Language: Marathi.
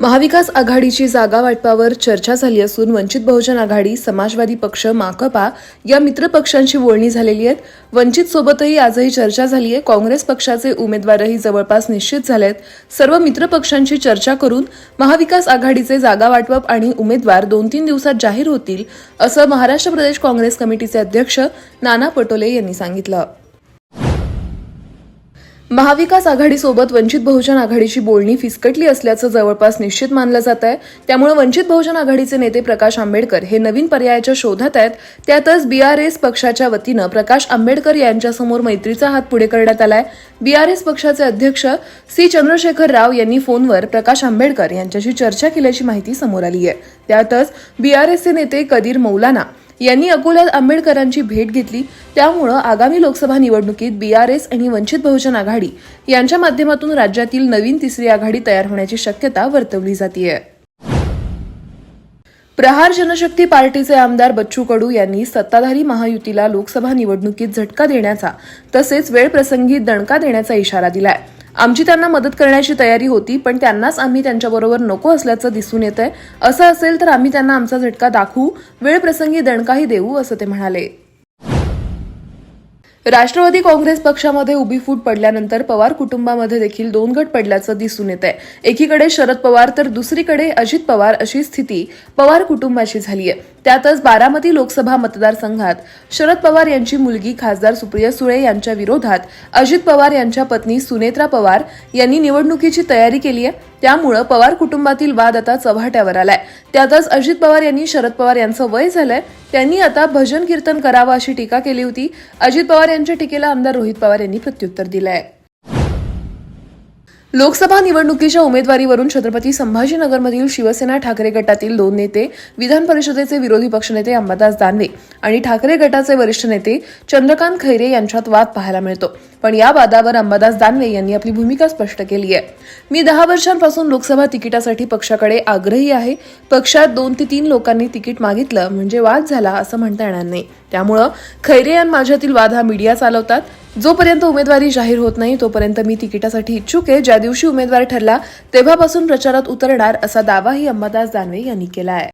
महाविकास आघाडीची जागा वाटपावर चर्चा झाली असून वंचित बहुजन आघाडी समाजवादी पक्ष माकपा या मित्रपक्षांची बोलणी झालेली आहेत. वंचित सोबतही आजही चर्चा झाली आहे. काँग्रेस पक्षाचे उमेदवारही जवळपास निश्चित झाले आहेत सर्व मित्रपक्षांची चर्चा करून महाविकास आघाडीचे जागा वाटप आणि उमेदवार दोन तीन दिवसात जाहीर होतील असं महाराष्ट्र प्रदेश काँग्रेस कमिटीचे अध्यक्ष नाना पटोले यांनी सांगितलं. महाविकास आघाडीसोबत वंचित बहुजन आघाडीची बोलणी फिसकटली असल्याचं जवळपास निश्चित मानलं जात आहे. त्यामुळे वंचित बहुजन आघाडीचे नेते प्रकाश आंबेडकर हे नवीन पर्यायाच्या शोधात आहेत. त्यातच बीआरएस पक्षाच्या वतीनं प्रकाश आंबेडकर यांच्यासमोर मैत्रीचा हात पुढे करण्यात आलाय. बीआरएस पक्षाचे अध्यक्ष सी चंद्रशेखर राव यांनी फोनवर प्रकाश आंबेडकर यांच्याशी चर्चा केल्याची माहिती समोर आली आहे. त्यातच बीआरएसचे नेते कदीर मौलाना यांनी अकोल्यात आंबेडकरांची भेट घेतली. त्यामुळं आगामी लोकसभा निवडणुकीत बीआरएस आणि वंचित बहुजन आघाडी यांच्या माध्यमातून राज्यातील नवीन तिसरी आघाडी तयार होण्याची शक्यता वर्तवली जाते प्रहार जनशक्ती पार्टीचे आमदार बच्चू कडू यांनी सत्ताधारी महायुतीला लोकसभा निवडणुकीत झटका देण्याचा तसेच वेळप्रसंगी दणका देण्याचा इशारा दिलाय. आमची त्यांना मदत करण्याची तयारी होती पण त्यांनाच आम्ही त्यांच्याबरोबर नको असल्याचं दिसून येत आहे असं असेल तर आम्ही त्यांना आमचा झटका दाखवू वेळप्रसंगी दणकाही देऊ असं ते म्हणाले. राष्ट्रवादी काँग्रेस पक्षामध्ये उभी फूट पडल्यानंतर पवार कुटुंबामध्ये देखील दोन गट पडल्याचं दिसून येत आहे एकीकडे शरद पवार तर दुसरीकडे अजित पवार अशी स्थिती पवार कुटुंबाची झाली आहे त्यातच बारामती लोकसभा मतदारसंघात शरद पवार यांची मुलगी खासदार सुप्रिया सुळे यांच्या विरोधात अजित पवार यांच्या पत्नी सुनेत्रा पवार यांनी निवडणुकीची तयारी केली आहे त्यामुळं पवार कुटुंबातील वाद आता चव्हाट्यावर आलाय. त्यातच अजित पवार यांनी शरद पवार यांचं वय झालंय. त्यांनी आता भजन कीर्तन करावं अशी टीका केली होती. अजित पवार यांच्या टीकेला आमदार रोहित पवार यांनी प्रत्युत्तर दिलं आहे लोकसभा निवडणुकीच्या उमेदवारीवरून छत्रपती संभाजीनगरमधील शिवसेना ठाकरे गटातील दोन नेते विधान परिषदेचे विरोधी पक्षनेते अंबादास दानवे आणि ठाकरे गटाचे वरिष्ठ नेते चंद्रकांत खैरे यांच्यात वाद पाहायला मिळतो. पण या वादावर अंबादास दानवे यांनी आपली भूमिका स्पष्ट केली आहे. मी दहा वर्षांपासून लोकसभा तिकिटासाठी पक्षाकडे आग्रही आहे. पक्षात दोन ते तीन लोकांनी तिकीट मागितलं म्हणजे वाद झाला असं म्हणता येणार नाही. त्यामुळं खैरे आणि माझ्यातील वाद हा मीडिया चालवतात. जोपर्यंत उमेदवारी जाहीर होत नाही तोपर्यंत मी तिकिटासाठी इच्छुक आहे. ज्या दिवशी उमेदवार ठरला तेव्हापासून प्रचारात उतरणार असा दावाही अंबादास दानवे यांनी केला आहे